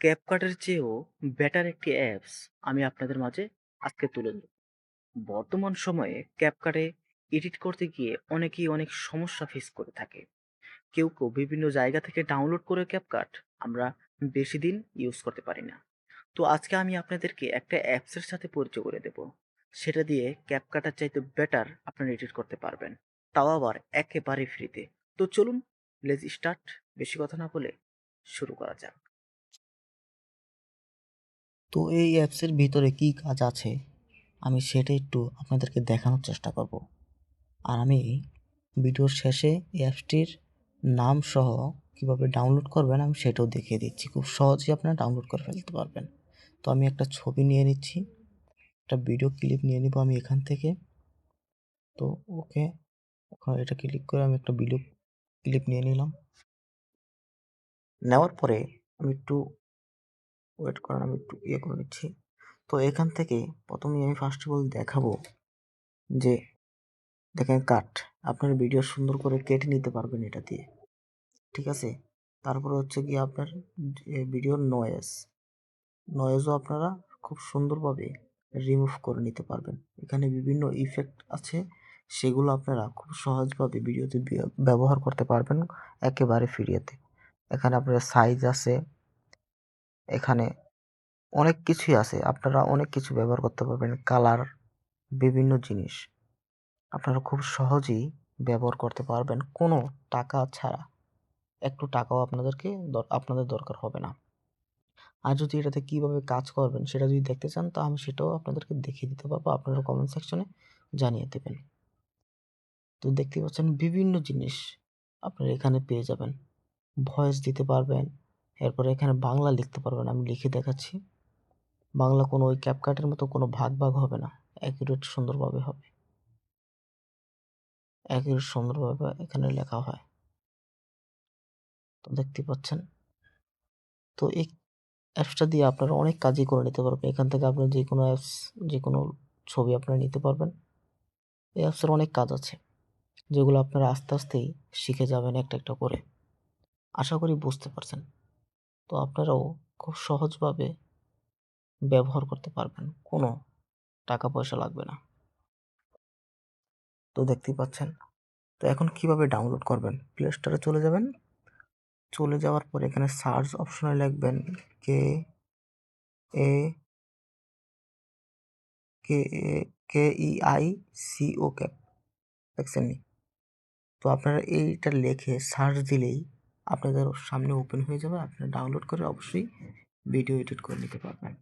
ক্যাপকাটের চেয়েও বেটার একটি অ্যাপস আমি আপনাদের মাঝে আজকে তুলে ধরব। বর্তমান সময়ে ক্যাপকাটে এডিট করতে গিয়ে অনেকেই অনেক সমস্যা ফেস করে থাকে। কেউ কেউ বিভিন্ন জায়গা থেকে ডাউনলোড করে ক্যাপকাট আমরা বেশি দিন ইউজ করতে পারি না। তো আজকে আমি আপনাদেরকে একটা অ্যাপসের সাথে পরিচয় করে দেব। সেটা দিয়ে ক্যাপকাটার চাইতে বেটার আপনারা এডিট করতে পারবেন। তাও আবার একেবারে ফ্রিতে তো। চলুন লেজ স্টার্ট বেশি কথা না বলে শুরু করা যাক। তো এই অ্যাপসের ভিতরে কি কাজ আছে? আমি সেটা একটু আপনাদেরকে দেখানোর চেষ্টা করব। আর আমি ভিডিওর শেষে এই অ্যাপসটির নাম সহ কীভাবে ডাউনলোড করবেন আমি সেটাও দেখিয়ে দিচ্ছি। খুব সহজেই আপনারা ডাউনলোড করে ফেলতে পারবেন। তো আমি একটা ছবি নিয়ে নিচ্ছি। একটা ভিডিও ক্লিপ নিয়ে নিব আমি এখান থেকে। তো ওকে, এখন এটা ক্লিক করে আমি একটা ভিডিও ক্লিপ নিয়ে নিলাম। নেওয়ার পরে আমি একটু ওয়েট করেন আমি একটু ইয়ে করে নিচ্ছি। তো এখান থেকে প্রথমেই আমি ফার্স্ট অফ অল দেখাবো যে দেখেন কাট আপনার ভিডিও সুন্দর করে কেটে নিতে পারবেন এটা দিয়ে। ঠিক আছে? তারপরে হচ্ছে কি আপনার ভিডিওর নয়েজ নয়েজও আপনারা খুব সুন্দরভাবে রিমুভ করে নিতে পারবেন। এখানে বিভিন্ন ইফেক্ট আছে, সেগুলো আপনারা খুব সহজভাবে ভিডিওতে ব্যবহার করতে পারবেন একেবারে ফ্রিতে এখানে আপনার সাইজ আছে এখানে অনেক কিছুই আছে। আপনারা অনেক কিছু ব্যবহার করতে পারবেন। কালার, বিভিন্ন জিনিস। আপনারা খুব সহজেই ব্যবহার করতে পারবেন। কোনো টাকা ছাড়া। একটু টাকাও আপনাদেরকে আপনাদের দরকার হবে না। আর যদি এটাতে কীভাবে কাজ করবেন সেটা যদি দেখতে চান, তা আমি সেটাও আপনাদেরকে দেখিয়ে দিতে পারব। আপনারা কমেন্ট সেকশনে জানিয়ে দেবেন। তো দেখতে পাচ্ছেন বিভিন্ন জিনিস আপনারা এখানে পেয়ে যাবেন। ভয়েস দিতে পারবেন। এরপরে এখানে বাংলা লিখতে পারবেন, আমি লিখে দেখাচ্ছি। বাংলা কোনো ওই ক্যাপকাটের মতো কোনো ভাগ ভাগ হবে না অ্যাকুরেট সুন্দরভাবে হবে। অ্যাকুরেট সুন্দরভাবে এখানে লেখা হয়। তো দেখতে পাচ্ছেন। তো এই অ্যাপসটা দিয়ে আপনারা অনেক কাজই করে নিতে পারবেন। এখান থেকে আপনার যে কোনো অ্যাপস যে কোনো ছবি আপনারা নিতে পারবেন। এই অ্যাপসের অনেক কাজ আছে, যেগুলো আপনারা আস্তে আস্তেই শিখে যাবেন একটা একটা করে। আশা করি বুঝতে পারছেন। তো আপনারাও খুব সহজভাবে ব্যবহার করতে পারবেন। কোনো টাকা পয়সা লাগবে না। তো দেখতেই পাচ্ছেন। তো এখন কীভাবে ডাউনলোড করবেন? প্লে স্টোরে চলে যাবেন। চলে যাওয়ার পর এখানে সার্চ অপশনে লিখবেন K A K A K E I C O cap দেখছেন তো আপনারা এইটা লিখে সার্চ দিলেই আপনাদের সামনে ওপেন হয়ে যাবে। আপনারা ডাউনলোড করে অবশ্যই ভিডিও এডিট করে নিতে পারবেন।